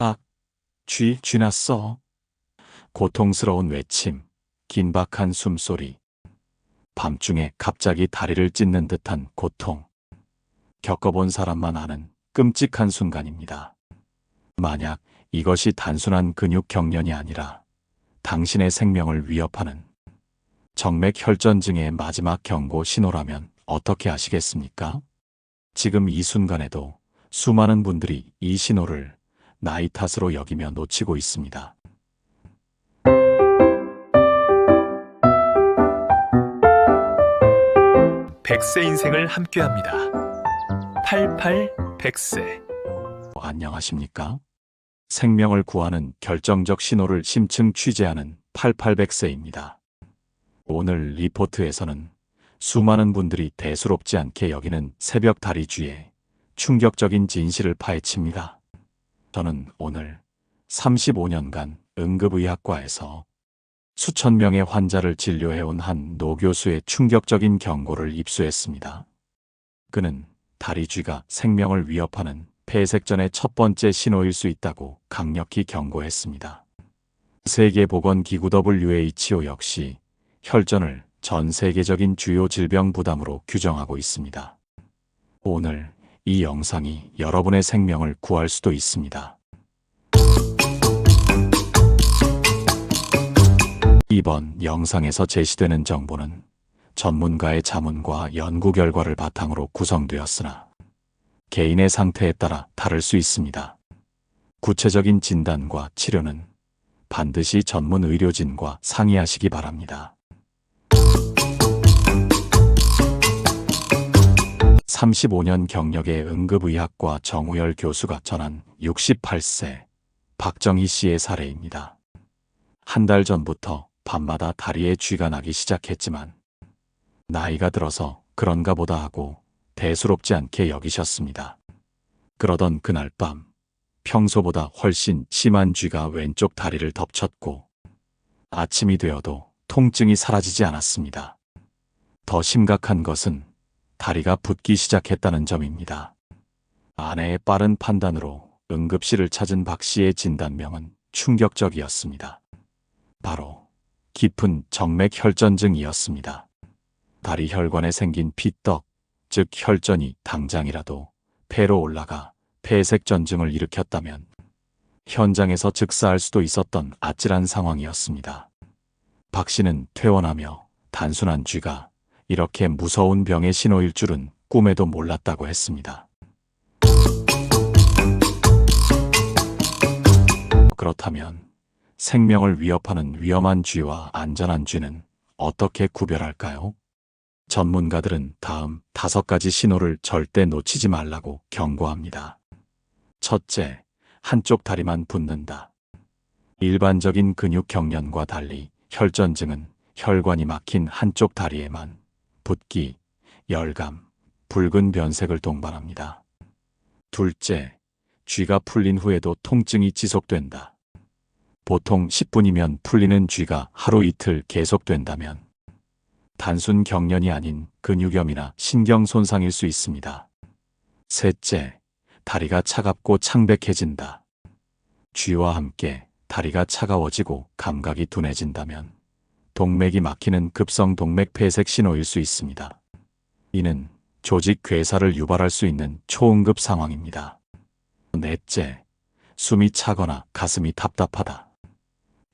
아, 쥐, 쥐났어. 고통스러운 외침, 긴박한 숨소리. 밤중에 갑자기 다리를 찢는 듯한 고통. 겪어본 사람만 아는 끔찍한 순간입니다. 만약 이것이 단순한 근육 경련이 아니라 당신의 생명을 위협하는 정맥 혈전증의 마지막 경고 신호라면 어떻게 하시겠습니까? 지금 이 순간에도 수많은 분들이 이 신호를 나이 탓으로 여기며 놓치고 있습니다. 백세 인생을 함께합니다. 88 백세 안녕하십니까? 생명을 구하는 결정적 신호를 심층 취재하는 8800세입니다. 오늘 리포트에서는 수많은 분들이 대수롭지 않게 여기는 새벽 다리쥐의 충격적인 진실을 파헤칩니다. 저는 오늘 35년간 응급의학과에서 수천 명의 환자를 진료해온 한 노 교수의 충격적인 경고를 입수했습니다. 그는 다리 쥐가 생명을 위협하는 폐색전의 첫 번째 신호일 수 있다고 강력히 경고했습니다. 세계보건기구 WHO 역시 혈전을 전 세계적인 주요 질병 부담으로 규정하고 있습니다. 오늘 이 영상이 여러분의 생명을 구할 수도 있습니다. 이번 영상에서 제시되는 정보는 전문가의 자문과 연구 결과를 바탕으로 구성되었으나 개인의 상태에 따라 다를 수 있습니다. 구체적인 진단과 치료는 반드시 전문 의료진과 상의하시기 바랍니다. 35년 경력의 응급의학과 정우열 교수가 전한 68세 박정희 씨의 사례입니다. 한 달 전부터 밤마다 다리에 쥐가 나기 시작했지만 나이가 들어서 그런가 보다 하고 대수롭지 않게 여기셨습니다. 그러던 그날 밤 평소보다 훨씬 심한 쥐가 왼쪽 다리를 덮쳤고 아침이 되어도 통증이 사라지지 않았습니다. 더 심각한 것은 다리가 붓기 시작했다는 점입니다. 아내의 빠른 판단으로 응급실을 찾은 박 씨의 진단명은 충격적이었습니다. 바로 깊은 정맥 혈전증이었습니다. 다리 혈관에 생긴 피떡, 즉 혈전이 당장이라도 폐로 올라가 폐색전증을 일으켰다면 현장에서 즉사할 수도 있었던 아찔한 상황이었습니다. 박 씨는 퇴원하며 단순한 쥐가 이렇게 무서운 병의 신호일 줄은 꿈에도 몰랐다고 했습니다. 그렇다면 생명을 위협하는 위험한 쥐와 안전한 쥐는 어떻게 구별할까요? 전문가들은 다음 다섯 가지 신호를 절대 놓치지 말라고 경고합니다. 첫째, 한쪽 다리만 붓는다. 일반적인 근육 경련과 달리 혈전증은 혈관이 막힌 한쪽 다리에만 붓기, 열감, 붉은 변색을 동반합니다. 둘째, 쥐가 풀린 후에도 통증이 지속된다. 보통 10분이면 풀리는 쥐가 하루 이틀 계속된다면 단순 경련이 아닌 근육염이나 신경 손상일 수 있습니다. 셋째, 다리가 차갑고 창백해진다. 쥐와 함께 다리가 차가워지고 감각이 둔해진다면 동맥이 막히는 급성 동맥 폐색 신호일 수 있습니다. 이는 조직 괴사를 유발할 수 있는 초응급 상황입니다. 넷째, 숨이 차거나 가슴이 답답하다.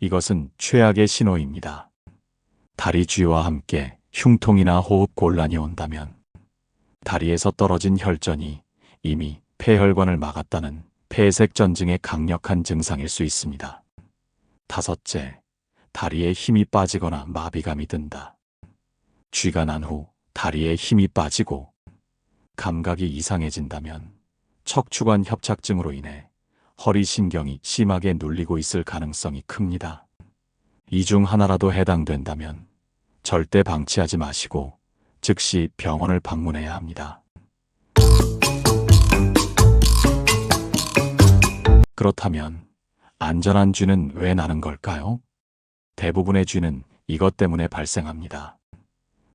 이것은 최악의 신호입니다. 다리 쥐와 함께 흉통이나 호흡 곤란이 온다면 다리에서 떨어진 혈전이 이미 폐혈관을 막았다는 폐색 전증의 강력한 증상일 수 있습니다. 다섯째, 다리에 힘이 빠지거나 마비감이 든다. 쥐가 난 후 다리에 힘이 빠지고 감각이 이상해진다면 척추관 협착증으로 인해 허리 신경이 심하게 눌리고 있을 가능성이 큽니다. 이 중 하나라도 해당된다면 절대 방치하지 마시고 즉시 병원을 방문해야 합니다. 그렇다면 안전한 쥐는 왜 나는 걸까요? 대부분의 쥐는 이것 때문에 발생합니다.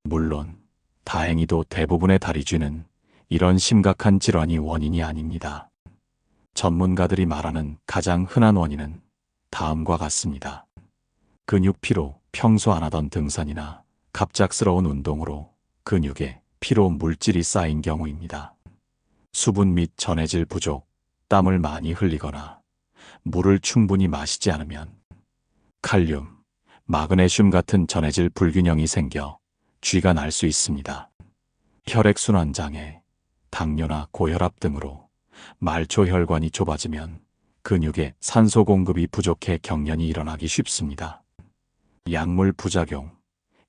물론 다행히도 대부분의 다리 쥐는 이런 심각한 질환이 원인이 아닙니다. 전문가들이 말하는 가장 흔한 원인은 다음과 같습니다. 근육 피로, 평소 안 하던 등산이나 갑작스러운 운동으로 근육에 피로 물질이 쌓인 경우입니다. 수분 및 전해질 부족, 땀을 많이 흘리거나 물을 충분히 마시지 않으면 칼륨, 마그네슘 같은 전해질 불균형이 생겨 쥐가 날 수 있습니다. 혈액순환 장애, 당뇨나 고혈압 등으로 말초 혈관이 좁아지면 근육에 산소 공급이 부족해 경련이 일어나기 쉽습니다. 약물 부작용,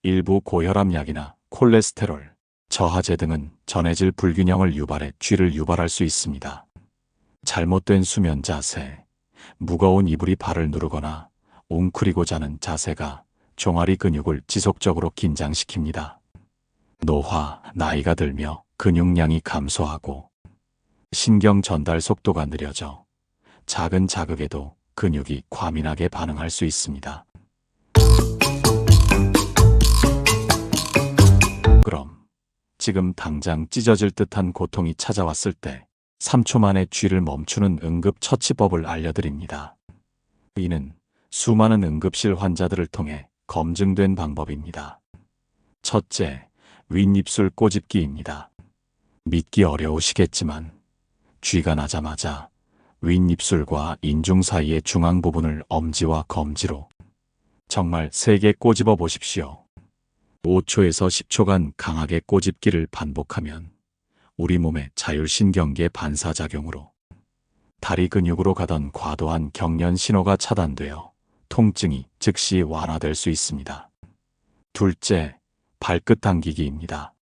일부 고혈압 약이나 콜레스테롤, 저하제 등은 전해질 불균형을 유발해 쥐를 유발할 수 있습니다. 잘못된 수면 자세, 무거운 이불이 발을 누르거나 웅크리고 자는 자세가 종아리 근육을 지속적으로 긴장시킵니다. 노화, 나이가 들며 근육량이 감소하고 신경 전달 속도가 느려져 작은 자극에도 근육이 과민하게 반응할 수 있습니다. 그럼 지금 당장 찢어질 듯한 고통이 찾아왔을 때 3초 만에 쥐를 멈추는 응급 처치법을 알려드립니다. 이는 수많은 응급실 환자들을 통해 검증된 방법입니다. 첫째, 윗입술 꼬집기입니다. 믿기 어려우시겠지만 쥐가 나자마자 윗입술과 인중 사이의 중앙 부분을 엄지와 검지로 정말 세게 꼬집어 보십시오. 5초에서 10초간 강하게 꼬집기를 반복하면 우리 몸의 자율신경계 반사작용으로 다리 근육으로 가던 과도한 경련 신호가 차단되어 통증이 즉시 완화될 수 있습니다. 둘째, 발끝 당기기입니다.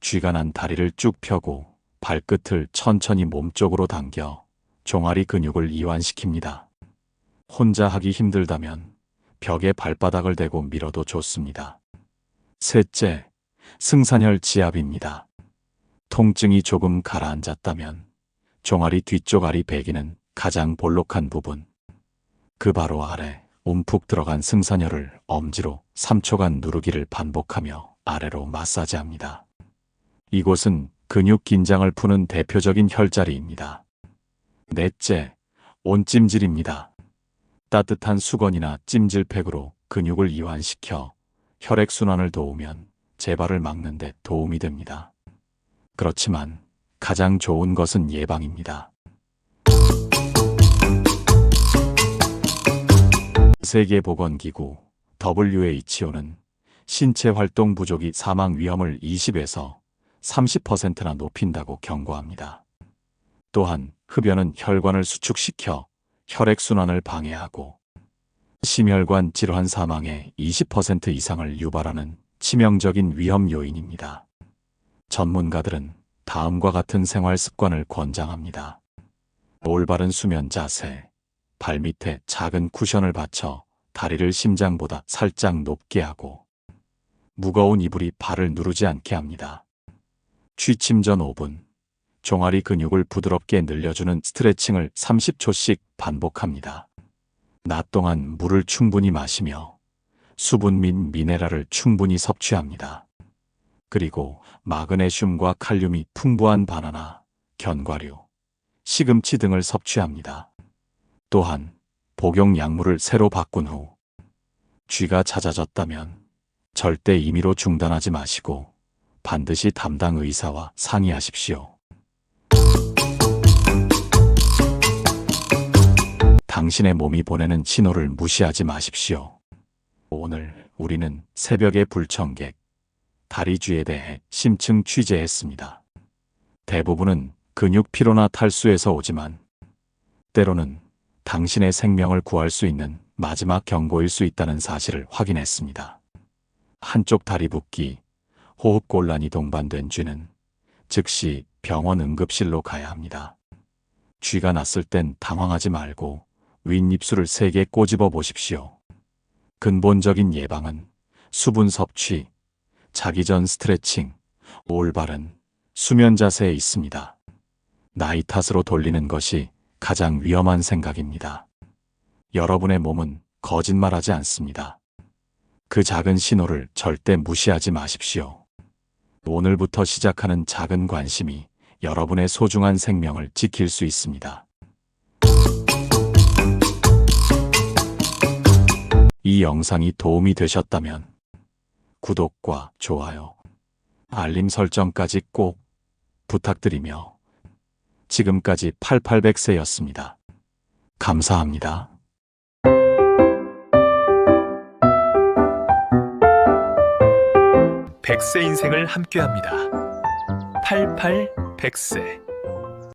쥐가 난 다리를 쭉 펴고 발끝을 천천히 몸쪽으로 당겨 종아리 근육을 이완시킵니다. 혼자 하기 힘들다면 벽에 발바닥을 대고 밀어도 좋습니다. 셋째, 승산혈 지압입니다. 통증이 조금 가라앉았다면 종아리 뒤쪽 아리 배기는 가장 볼록한 부분. 그 바로 아래 움푹 들어간 승산혈을 엄지로 3초간 누르기를 반복하며 아래로 마사지합니다. 이곳은 근육 긴장을 푸는 대표적인 혈자리입니다. 넷째, 온찜질입니다. 따뜻한 수건이나 찜질팩으로 근육을 이완시켜 혈액순환을 도우면 재발을 막는 데 도움이 됩니다. 그렇지만 가장 좋은 것은 예방입니다. 세계보건기구 WHO는 신체 활동 부족이 사망 위험을 20에서 30%나 높인다고 경고합니다. 또한 흡연은 혈관을 수축시켜 혈액순환을 방해하고 심혈관 질환 사망의 20% 이상을 유발하는 치명적인 위험 요인입니다. 전문가들은 다음과 같은 생활 습관을 권장합니다. 올바른 수면 자세, 발밑에 작은 쿠션을 받쳐 다리를 심장보다 살짝 높게 하고 무거운 이불이 발을 누르지 않게 합니다. 취침 전 5분, 종아리 근육을 부드럽게 늘려주는 스트레칭을 30초씩 반복합니다. 낮 동안 물을 충분히 마시며 수분 및 미네랄을 충분히 섭취합니다. 그리고 마그네슘과 칼륨이 풍부한 바나나, 견과류, 시금치 등을 섭취합니다. 또한 복용 약물을 새로 바꾼 후 쥐가 잦아졌다면 절대 임의로 중단하지 마시고 반드시 담당 의사와 상의하십시오. 당신의 몸이 보내는 신호를 무시하지 마십시오. 오늘 우리는 새벽의 불청객, 다리쥐에 대해 심층 취재했습니다. 대부분은 근육 피로나 탈수에서 오지만 때로는 당신의 생명을 구할 수 있는 마지막 경고일 수 있다는 사실을 확인했습니다. 한쪽 다리 붓기, 호흡곤란이 동반된 쥐는 즉시 병원 응급실로 가야 합니다. 쥐가 났을 땐 당황하지 말고 윗입술을 세게 꼬집어 보십시오. 근본적인 예방은 수분 섭취, 자기 전 스트레칭, 올바른 수면 자세에 있습니다. 나이 탓으로 돌리는 것이 가장 위험한 생각입니다. 여러분의 몸은 거짓말하지 않습니다. 그 작은 신호를 절대 무시하지 마십시오. 오늘부터 시작하는 작은 관심이 여러분의 소중한 생명을 지킬 수 있습니다. 이 영상이 도움이 되셨다면 구독과 좋아요, 알림 설정까지 꼭 부탁드리며 지금까지 8800세였습니다. 감사합니다. 백세 인생을 함께합니다. 88백세